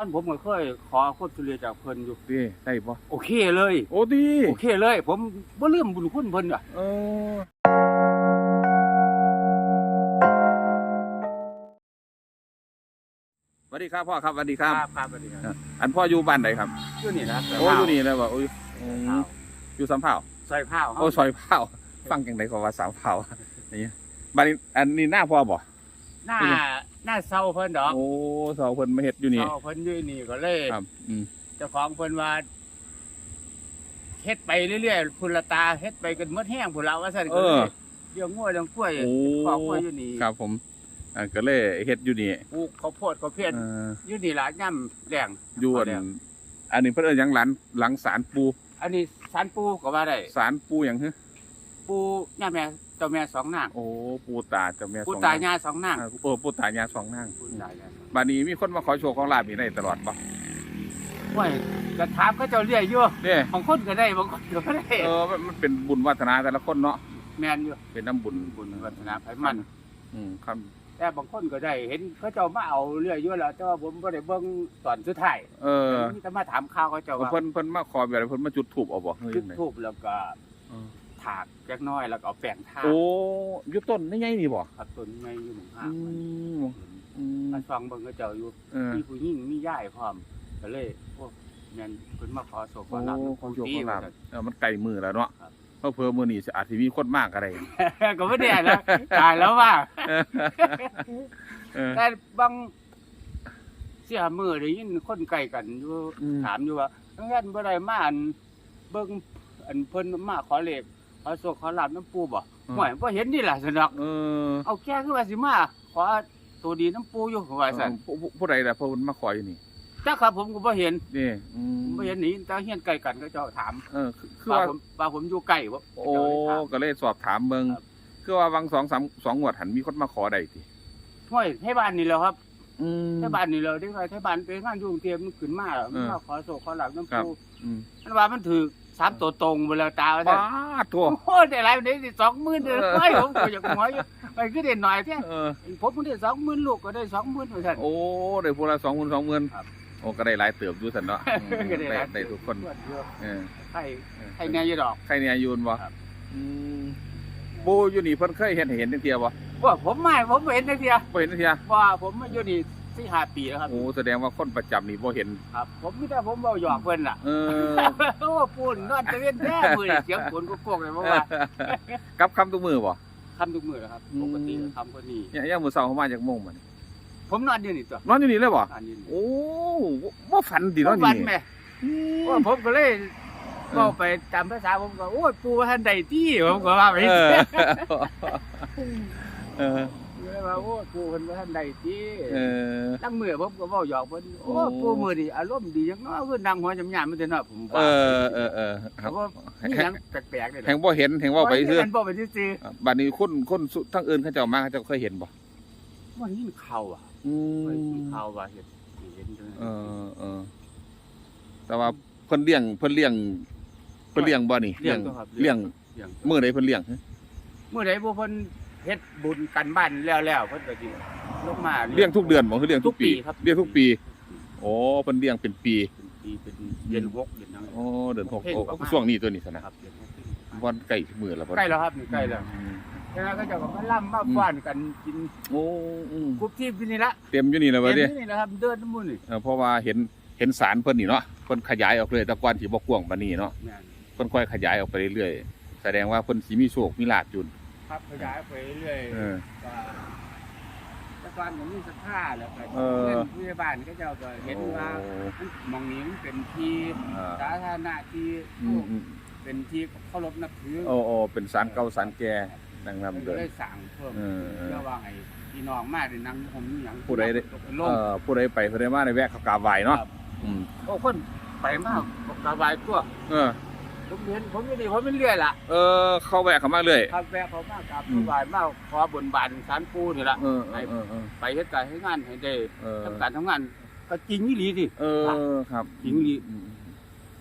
ตอนผมก็เคยขอคนสุเรียจากเพิ่นอยู่ ดีได้บ่โอเคเลย โอ้ดีโอเคเลย ผมบ่ลืมบุญคุณเพิ่นอะ เออสวัสดีครับพ่อครับสวัสดีครับ ครับสวัสดีครับอันพ่ออยู่บ้านไหนครับอยู่นี่นะโอ้อยู่นี่เลยบ่โอ้ยอืมข้าวอยู่สามเผาซอยข้าวโอ้ซอยเผาฟังจังไดก็ว่าสามเผานี่บ้านนี้อันนี้หน้าพ่อบ่หน้า หน้าเซาเพิ่นดอกโอ้เสาเพิ่นมาเฮ็ดอยู่นี่เซาเพิ่นอยู่นี่ก็เลยครับ อืมเจ้าของเพิ่นว่าเฮ็ดไปเรื่อยๆพุ่นละตาเฮ็ดไปกันหมดแห้งพุ่นละว่าซั่นก็เลยเลี้ยงงัวเลี้ยงกล้วยโอ้ครอบครัวอยู่นี่ครับผมอ่าก็เลยเฮ็ดอยู่นี่ปลูกข้าวโพดข้าวเพี้ยนเอออยู่นี่ล่ะย่ำแรงอยู่อันแรงอันนี้เพิ่นเอิ้นหยังหลังหลังศาลปูอันนี้สารปูก็ว่าได้ศาลปูหยังฮึ ปูย่าแม่เจ้าแม่สองนางโอ้ปูตาเจ้าแม่ปูสองตายนางญาสองนางอ่าโอ้ปูตายาสองนางปูตายญาสองบัดนี้มีคนมาขอโชคขอลาบนี่ได้ตลอดบ่โอ้ยก็ถามก็เจ้าเรียกอยู่เด้บางคนก็ได้บางคนก็บ่ได้เออมันมันเป็นบุญวาสนาแต่ละคนเนาะแม่นอยู่เป็นน้ำบุญบุญวัฒนาไผมัน อืมครับแต่บางคนก็ได้เห็นเขาเจ้ามาเอาเรื่อยอยู่แล้วแต่ว่าผมบ่ได้เบิ่งตอนสุดท้ายเออมีแต่มาถามข่าวเขาเจ้าว่าเพิ่นเพิ่นมาขอแบบเพิ่นมาจุดธูปเอาบ่เฮ้ยจุดจังไดทูบแล้วก็เออ ถากเล็กน้อยแล้วก็เอาแป้งทาโอ้อยุต้นนี่ไงนี่บ่ครับต้นไม้อยู่หนึ่งห้าอืมอืมมาฟังเบิ่งเขาเจ้าอยู่เออ มีผู้หญิงมีย่ายพร้อมก็เลยโอ้แม่นเพิ่นมาขอโศกขโอ้อลาบขอโชคขอลาบว่าซั่นเออมันไกลมือแล้วเนาะครับ เพราะเพิ่มมื้อนี้สิอาจสิมีคนมากก็ได้ก็ไม่ได้แล้วตายแล้วว่า เออ แต่บางเสียมือได้ยินคนไกลกันอยู่อืม ถามอยู่ว่าเงินบ่ได้มาอันเบิ่งอันเพิ่นมาขอเลขข อโศกขอลาบน้ำปูบ่ห่วยบ่เห็นนี่ล่ะสนอกเออเอาแก้คือว่าสิมาขอตัวดีน้ำปูอยู่ว่าซั่นผู้ผู้ผู้ใดล่ะเพิ่นมาขออยู่นี่จักครับผมก็บ่เห็นนี่อืมบ่เห็นนี่แต่เฮียนไกลกันก็เจ้าถามเออคือคือว่าว่าผมว่าผมอยู่ใกล้บ่โอ้เจ้าเลยถามก็เลยสอบถามเบิ่งครับคือว่าวังสองสามสองงวดหันมีคนมาขอได้ติห้วยให้บ้านนี่แหล้วครับอืมให้บ้านนี่แหล้วได้ค่ให้บ้านไปงานอยู่กรุงเทพมันขึ้นมาแล้วมันเออมาขอโศกขอลาบน้ำครับปูอืมมันว่ามันถือ สามตัวตรงเวลาตาว่าซั่ป้านดตัว โอ้ยได้หลายได้สองหมื่นเลยเออเฮ้ยผมก็อยากหัวอยู่ไปคือได้หน่อยแค่เออ ผมได้สองหมื่นลูกก็ได้สองหมื่นเหมือนกัน โอ้ได้พูละสองหมื่นสองหมื่นครับโอ้ก็ได้หลายเติบอยู่สันเนาะอืมก็ได้หได้ลายได้ทุกคนเยอะเออใช่ใช่แน่อยี่ดอก ใครเนี่ยยูนบ่ครับ อืมปูอยู่นี่เพิ่นเคยเห็นเห็นจังเทียบ่ว่าผมไม่ผมบ่เห็นจักเทียบ่เห็นจังเทียว่าผมมาอยู่นี่ สี่ห้าปีแล้วครับโอ้แสดงว่าคนประจำนี่บ่เห็น ครับ ผมมีแต่ผมเบาหยอกเพิ่นล่ะเออ โอ้ปูนนอนตะเวนแท้มือนี่เสียงฝนก็กวกเลยเพราะว่ากับคำทุกมือบ่ ทำทุกมือนะครับอืมปกติทำคนนี้เนี่ยยามมื้อเช้าเขามาจากโมงบัดนี้ผมนอนอยู่นี่ตัวนอนอยู่นี่เลยบ่นอนอยู่นี่โอ้บ่ฝันดิผเนาะมนี่วันแม่อืม ว่าผมก็เลยก็ไปจำภาษาผมก็โอ้ยปูท่านใดที่ผมก็ว่าไปเออเออ เลยว่าโอ้ยปูเพิ่นว่าท่านใดที่เออ ตั้งมือผมก็เว้าหยอกเพิ่นโอ้โอ้ ปูมือนี่อารมณ์ดีจังเนาะคือนั่งหัวจำยามมันแต่เนาะผมเอว่าอเออเออคเพรับราะว่ามีหยังแปลกๆเลยแห่งบ่เห็นแห่งว่าไปซื่อมันบ่ไปซื่อบัดนี้คนคนสุทั้งอื่นเขาเจ้ามาเขาเจ้าเคยเห็นบ่ๆว่านี่มันเข้าอะอืเคยมมีเข้าว่าเห็นเห็นจังเออเออแต่ว่าเพิ่นเลี้ยงเพิ่นเลี้ยงเพิ่นเลี้ยงบ่นี่เลี้ยงตัวครับเลี้ยงเลี้ยงมื้อใดเพิ่นเลี้ยงฮะ เมื่อใดพวกเพิ่น เฮ็ดบุญกันบ้านแล้วแล้วเพิ่นก็สิลงมาเลี้ยงทุกเดือนบ่คือเลี้ยงทุกปีทุกปีครับเลี้ยงทุกปีโอ้เพิ่นเลี้ยงเป็นปีเป็นปีเป็นเดือนหกเดือนนั้นโอ้เดือนหกเพ่งโอ้ประมาณช่วงนี้ตัวนี้ซะนะครับเดือนหกวันใกล้มื้อแล้วบ่ใกล้แล้วครับนี่ใกล้แล้วอืมแล้วก็เจะก็มาล่ำมาฟ้อนกันกินโอ้อืมกรุ๊ปที่นี่ละเต็มอยู่นี่แล้วบัดเต็นี้มนี่นะครับเดินน้ำมูลนี่เออเพราะว่าเห็นเห็นสารเพิ่นนี่เนาะเพิ่นขยายออกเลยแต่ก่อนสิบ่กว้างปานนี้เนาะแม่นเพิ่นค่อยขยายออกไปเรื่อยๆแสดงว่าเพิ่นสิมีโชคมีลาภอยู่ ครับขยายไปเรื่อยเออก็แต่ก่อนผมมีศรัทธาแล้วก็เออ เพื่อนผู้ใหญ่บ้านก็เจ้าก็เห็นว่าโอ้มันหมองนี้มันเป็นที่อ่าสาธารณะที่อืมอืมเป็นที่เคารพนับถือโอ้โอ้เป็นสารเก่าสารแก่ดังนั้นมันเลก็ยเลยสั่งเพิ่มเออเออ เพื่อว่าให้พี่น้องมาได้นั่งผมอหย่างผู้ใดได้ตกเป็นลเอ่มอผู้ใดไปผู้ใดมาในแวะเขากราบไหว้เนาะครับ อืม โอ้คนไปมากกระบายตัว เออ ผมเห็นผมไม่ดีผมไม่เรื่อยล่ะเออเข้าแวะเขามาเลย ครับแวะเขามากกับอืมกระบายมากขอบนบานสารปูนี่ละเออเออเออเออไปเฮ็ดการให้งานให้ได้เออทำการทำงานก็จริงนี่หลีดิเออครับจริงดิอืม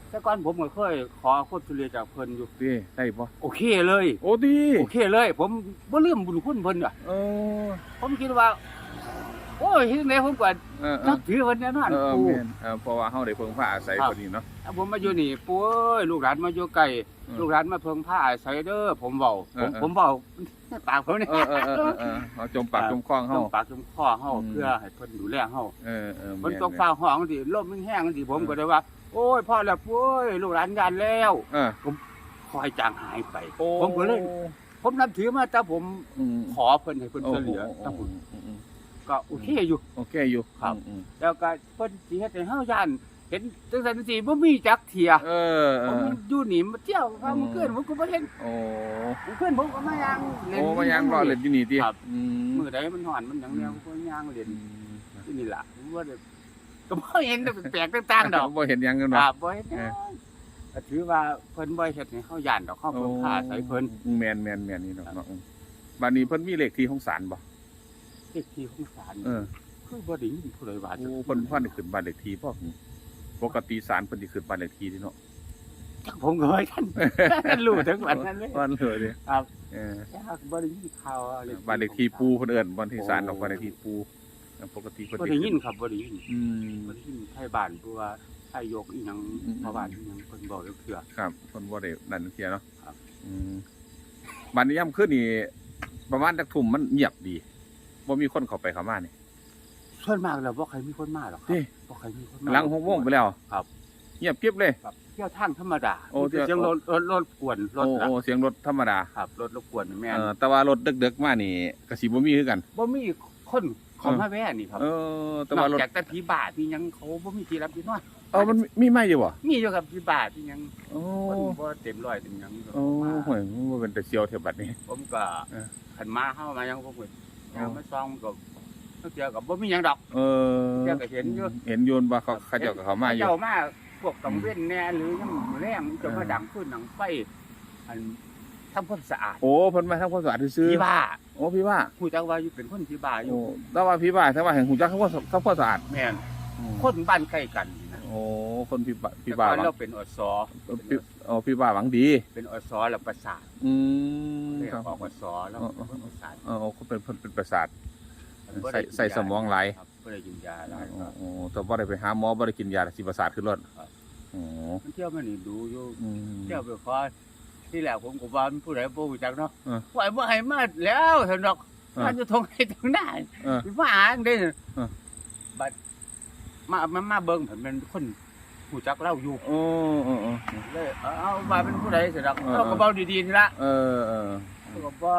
แต่ก่อนผมก็เคยขอคนสุเรียจากเพิ่นอยู่ดีได้ปะโอเคเลย โอ้ดีโอเคเลย ผมบ่ลืมบุญคุณเพิ่นอะเออผมคิดว่า โอ้ยที่ไหนผมก็เออเอนัอบถือเพิ่นแน่นอนเออปู่แม่นเออเพราะว่าเฮาได้เพิ่งพาอาศัยครับคนนี้เนาะ ถ้าผมมาอยู่นี่ปู่เอ้ยลูกหลานมาอยู่ไกลอืมลูกหลานมาเพิ่งผ้าอาศัยเด้อผมเว้าผมเออเออ ผมเว้าปากผมนี่เออเออเออเออเออเอาจมปากจมคล้องต้เฮา องปากต้มคอเฮาอืม เพื่อให้เพิ่นดูแลเฮาเออเออฝนแม่นตกฟ้าห้องสิลมมันแห้งสิผมก็ได้ว่า โอ้ยพ่อแล้วปุ้ยลูกหลานยานแล้ว เออคอยจางหายไปโอ้ผมก็เลย ผมนับถือมาแต่ผมอืมขอเพิ่นให้เพิ่นโอ้ช่วยโหเหลือถ้าผมอืมอืม ก็โอเคอยู่ โอเคอยู่ครับ อืมแล้วก็เพิ่นสิเฮ็ดให้เฮาย่าน เห็นจังซั่นสิบ่มีจักเที่ยเออเอผมอ อยู่นี่มาเที่ยวฟังมื้อคืนผมก็บ่เห็นโอ้มื้อคืนผมก็มาย่างเล่น โอ้มายังรอเล่นที่นี่ติครับ อืมมื้อใดมันฮ้อนมันหยังแนวผมก็ย่างเล่นอืมที่นี่ล่ะผมว่าได้ก็บ่เห็นแต่แปลกๆต่างๆดอก บ่เห็นหยังกันคเนาะ รับบ่เฮ็ดหยังก็ถือว่าเพิ่นบ่เฮ็ดให้เฮาย่านดอกเฮาเพิ่นพาใส่เพิ่น แม่นแม่นแม่นนี่เนาะเนาะอืมบัดนี้เพิ่นมีเลขที่ของศาลบ่ เฮ็ดที่ของศาลเออคือบ่ได้ยินผู้ใดว่าโอ้เพิ่นเพิ่นได้ขึ้นบ้านเลขที่บ่ปกติศาลเพิ่นสิขึ้นบ้านเลขที่นี่เนาะจักผมก็บ่ทันท่านรู้ถึงวันนั้นเลย บ้านเลยดิครับ เออแต่หากบ่ได้ยินข่าวอะไรบ้านเลขที่ปูเพิ่นเอิ้นบ้านที่ศาลดอกบ้านเลขที่ปูปกติเพิ่นบ่สิได้ขึ้ยินครับบ่ได้ยินอืม บ่ได้ยินไทยบ้านผู้ว่าไทยยกอีหยังอืม ชาวบ้านอีหยังเพิ่นบอกเรื่องเถื่อ ครับเพิ่นบ่ได้นั่นเสียเนาะครับ อืมบัดนี้ย่ำขึ้นนี่ประมาณจักทุ่มมันเงียบดี บ่มีคนเข้าไปเข้ามานี่ ส่วนมากแล้วบ่ใครมีคนมาหรอกครันี่บ่ใครมีคนมา หลัง6โมงไปแล้วครับ เงียบเก็บเลย ครับเที่ยวทางธรรมดาโอ้เที่ยว เสียงรถรถรถกวนรโอ้ถนะโอ้เสียงรถธรรมดาครับรถรบกวนแม่นเออแต่ว่ารถดึกๆมานี่ก็สิบ่มีคือกัน บ่มีคนเขามาแว่นี่ครับเออ แต่นอว่ากรถจากแต่ผีบาพี่ยังเขาบ่มีที่รับที่นอนเออมันมีไหมอยู่บ่มีอยู่ครับผีบาพี่ยังโอ้คนบ่เต็มร้อยเต็มหยังโอ้มาโหยมันเป็นแต่เสียวเท่าบัดนี้ ผมก็เออ ขันมาเข้ามายังผมก็อ๋อ ยังมาซองก็เกี่ยวกับบ่มีหยังดอกเออเดี๋ยวก็เห็นอยู่เห็นโยนว่าเขาเขาเจ้ากับเขามาอยู่ เจ้ามาพวกกังเว้นแน่หรือยังแรงจะมาดังขึ้นหนังไฟอันทำความสะอาดโอ้เพิ่นมาทำความสะอาดซื่อพี่บ้าโอ้พี่ว่าฮู้จักว่าอยู่เป็นคนพี่บ้าอยู่โอ้แต่ว่าพี่ว่าแต่ว่าแห่งหูจักเขาก็ทำความสะอาดแม่นอืมคนบ้านใกล้กันนี่นะ โอ้คนพี่บ้าพี่แต่บ้าก่อนหวังเราเป็นอสพี่โอ้พี่บ้าหวังดี เป็นอสแล้วประสาทอืมเรียกครับ ออกอสแล้วอ๋อ เป็นประสาทเออเขาเป็นเพิ่นเป็นประสาทบ่ใส่ได้กินใส่สมองหลายครับบ่ได้กินยาหลายโอ้ครับ โอ้แต่บ่ได้ไปหาหมอบ่ได้กินยาสิประสาทขึ้นรถครับ โอ้มันเที่ยวมันนี่ดูอยู่ อืม เที่ยวไปขอที่แรกผมก็ว่ามันผู้ใดบ่รู้จักเนาะเออปล่อยบ่ให้มาแล้วเถอะดอกเออมันจะทงให้ทงหน้าเออสิมาหาจังได๋เออ บัด มามามาเบิ่งเพิ่นเป็นคนผู้จักเล่าอยู่โอ้โอ้โอ้ เลยเอาเอาว่าเป็นผู้ใดสิดอกเออ เราก็เว้าดีๆนี่ละเออเออเราก็บ่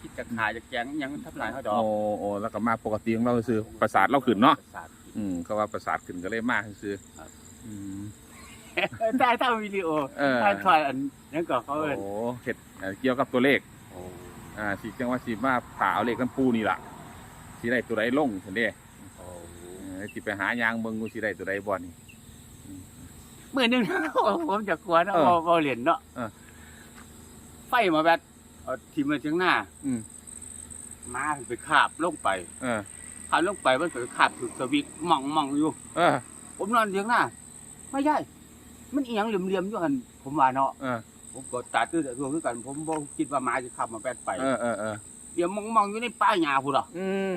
คิดจะขายจะแกล้งอิหยังทำลายเขาดอกโอ้โอ้แล้วก็มาปกติของเราซื้อประสาทเราขึ้นเนาะประสท อืมก็ว่าประสาทขึ้นก็เลยมาซื้อครับ อืมได้ทำวิดีโอเออ ถ่ายถ่ายอันนั้นก็เขาโอ้เอิ้นเฮ็ดเอ่อเกี่ยวกับตัวเลขโอ้อ่าสิจังว่าสิมาผ่าเอาเลขน้ำปูนี่ล่ะสิได้ตัวใดลงซั่นเด้ โอ้เออสิไปหายางเบิ่งกูสิได้ตัวใดบ่นี่มื้อหนึง ผมจะกลัวเนาะเออบ่บ่เล่นเนาะเออ ไฟมาแบดเอาทีมาถึงหน้าอืมมาไปคาบลงไปเออคาบลงไปมันก็คาบถูกสวิตช์หม่องหม่องอยู่ เออ ผมนอนเถียงหน้าไม่ใช่มันเอียงเหลี่ยมๆอยู่หันผมว่าเนาะเออ ผมก็ตาตื้อแต่ตัวคือกัน ผมบ่คิดว่าหมาจะขับมาแปดไปเออเออเออเดี๋ยวมองมองๆอยู่ในป่าหญ้าพุ่นล่ะอืม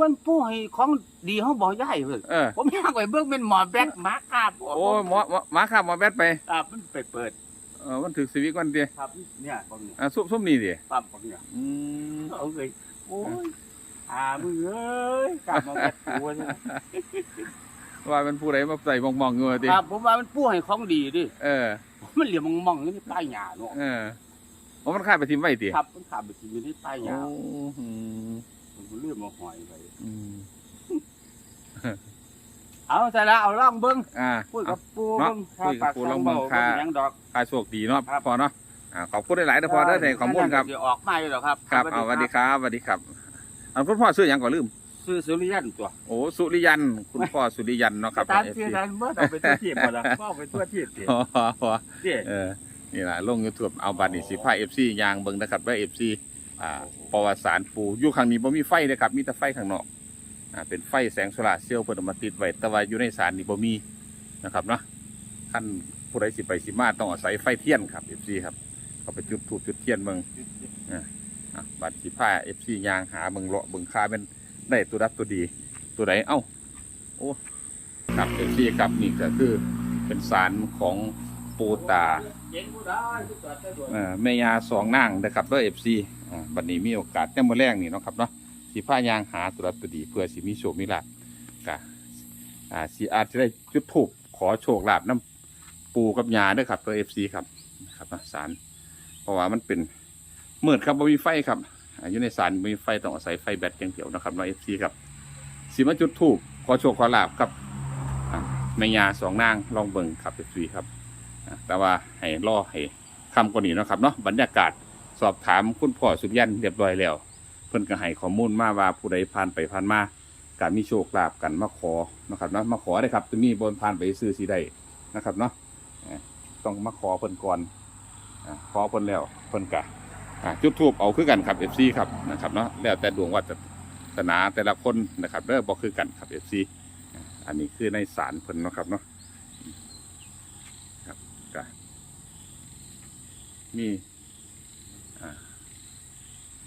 มันผู้ให้ของดีเฮาบ่ย้ายเพิ่นเออ ผมอยากไปเบิ่งเป็นหมอแบดหมาคาบโอ้ยหมอหมอหมาขับหมาแบดไปครับมันไปเปิดเออมันถึกสวิกวันเดียครับเนี่ยบางเนี่ยอ่าซุ่มซุ่มนี่ดิปั๊มบางเนี่ยอืมเอาเลยโอ้ยอ่ามึงเอ้ยกลับมาแบดกูเนี่ยว่าเป็นผู้ใดมาใส่มองๆอยู่ว่าติครับผมว่ามันผู้ให้ของดีดิเออ มันเหลี่ยมมองๆอยู่ในป่าหญ้าเนาะเออโอ้มันขายไปทิมไว้ติครับมันขับไปสิอยู่ในป่าหญ้าโอ้อืมผมก็เลื่อมมาหอยไปอืมเอาแต่ละเอาล่องเบิ้งอ่า พูดกับปูเนาะเบิ้งคุยกับปูลองเบิ่งค่าค่ายังดอกขายโชคดีเนาะครับ พอเนาะอ่าขอบคุณหลายๆนะพอเด้ในข้อมูลครับออกไม่หรอกครับครับเอาสวัสดีครับสวัสดีครับอันคุณพ่อซื้อยังก่อนลืม ซื้อสุริยันตัวโอ้สุริยันคุณพ่อสุริยันเนาะครับตามเอฟชื่อซีนั้นเมื่อเอาไปทั่วทีบหมดละก็เอาไปทั่วทีบสิเจ๊เออ นี่แหละลงยูทูบเอาบัตรนี่สิพาเอฟซียางเบิ่งนะครับว่าเอฟซี อ่าประวัติศาสตร์ปูอยู่ข้างนี้บ่มีไฟเลยครับมีแต่ไฟข้างนอกอ่าเป็นไฟแสงโซลาร์เซลล์เพิ่นเอามาติดไว้แต่ว่าอยู่ในศาลนี่บ่มีนะครับเนาะท่านผู้ใดสิไปสิมาต้องอาศัยไฟเทียนครับเอฟซีครับเขาไปจุดธูปจุดเทียนเบิ่งอะบัตรสิผ้าเอฟซียางหาเบิ่งเลาะเบิ่งคาเป็นได้ตัวรับตัวดี ตัวไหนเอ้าโอ้ครับเอฟซีครับนี่ก็คือเป็นสารของ ปูตาเอ่อแม่ยาสองนางนะครับด้วยเอฟซีบัดนี้มีโอกาสแต้มมาแรกนี่เนาะครับเนาะสีผ้ายางหาตัวรัตัวดีเพื่อสิมีโชคมีลาภกะอ่าสีอาจจะได้จุดถูกขอโชคลาภน้ำปูกับยาด้วยครับตัวเอฟซีครับนะครับนะสารเพราะว่ามันเป็นมืดครับบ่มีไฟครับอยู่ในสารบ่มีไฟต้องอาศัยไฟแบตอย่างเดียวนะครับเนาะเอฟซีครับสีมาจุดถูกขอโชคขอลาภครับแม่ยาสองนางลองเบิ่งครับเอฟซีครับ แต่ว่าให้รอให้คำกว่านี้นะครับเนาะบรรยากาศสอบถามคุณพ่อสุริยันเรียบร้อยแล้วเพิ่นก็ให้ข้อมูลมาว่าผู้ใดผ่านไปผ่านมาการมีโชคลาภกันมาขอนะครับเนาะมาขอได้ครับจะมีบนผ่านไปซื้อสีได้นะครับเนาะต้องมาขอเพิ่นก่อนอขอเพิ่นแล้วเพิ่นกะจุดทูบเอาคือกันครับ FC ครับนะครับเนาะแล้วแต่ดวงวัฒนาแต่ละคนนะครับเด้อบ่คือกันครับ FC อ่าอันนี้คือในศาลเพิ่นนะครับเนาะครับกะ มีอ่า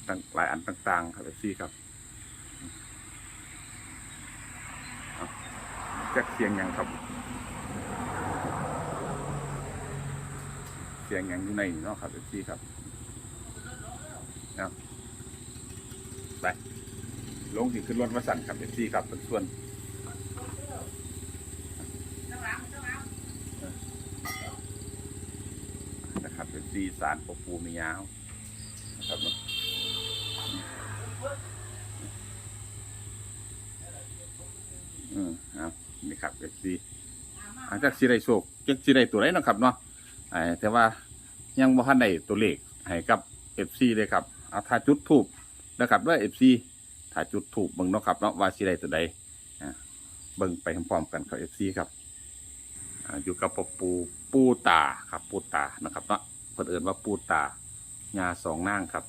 ต่างหลายอันต่าง ๆ ครับเอฟซีครับเจักเสียงยังครับ เสียงยังอยู่ในนี่เนาะครับเอฟซีครับเอาไปลงที่ขึ้นรถมาสั่นครับเอฟซีครับเป็นส่วน นะครับเป็นซี สารปปูมียาวนะครับเนาะอืมครับนี่ครับเป็นซีอาจจะซีได้โชคจะซีได้ตัวไหนนะครับเนาะไอ้แต่ว่ายังบ่ทันได้ตัวเลขให้กับเอฟซีเลยครับเอาถ้าจุดทูบนะครับด้วยเอฟซีถ้าจุดทูบเบิ่งเนาะครับเนาะว่าซีได้ตัวใดเบิ่งไปพร้อมๆกันกับเอฟซีครับอยู่กับปูปูตาครับปูตานะครับเนาะ เพิ่นเอิ้นว่าปูตายาสองนางครับ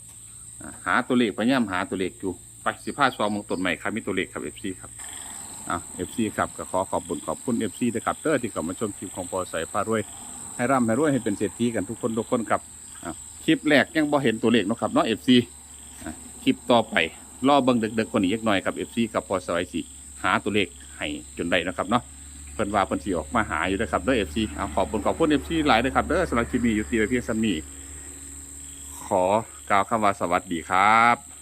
หาตัวเลขพยายามหาตัวเลขอยู่ไปสิพาซองมงต้นใหม่ครับมีตัวเลขครับ FC ครับอ่า FC ครับก็ขอขอบคุณขอบคุณ FC นะครับเตอร์ที่เข้ามาชมคลิปของพอใส่พารวย ให้ร่ำให้รวยให้เป็นเศรษฐีกันทุกคนทุกคนครับคลิปแรกยังบ่เห็นตัวเลขนะครับเนาะ FC อ่าคลิปต่อไปรอเบิ่งเด็กๆกว่านี้อีกหน่อยครับ FC กับพอสไยสิหาตัวเลขให้จนได้นะครับเนาะ เพิ่นว่าเพิ่นสิออกมาหาอยู่นะครับเด้อฟซีเอาขอบคุณขอบคุณ FC หลายเลยครับเด้อสำหรับคลิปนี้อยู่ที่ไปเพียงซ้ำนี้ขอกล่าวคำว่าสวัสดีครับ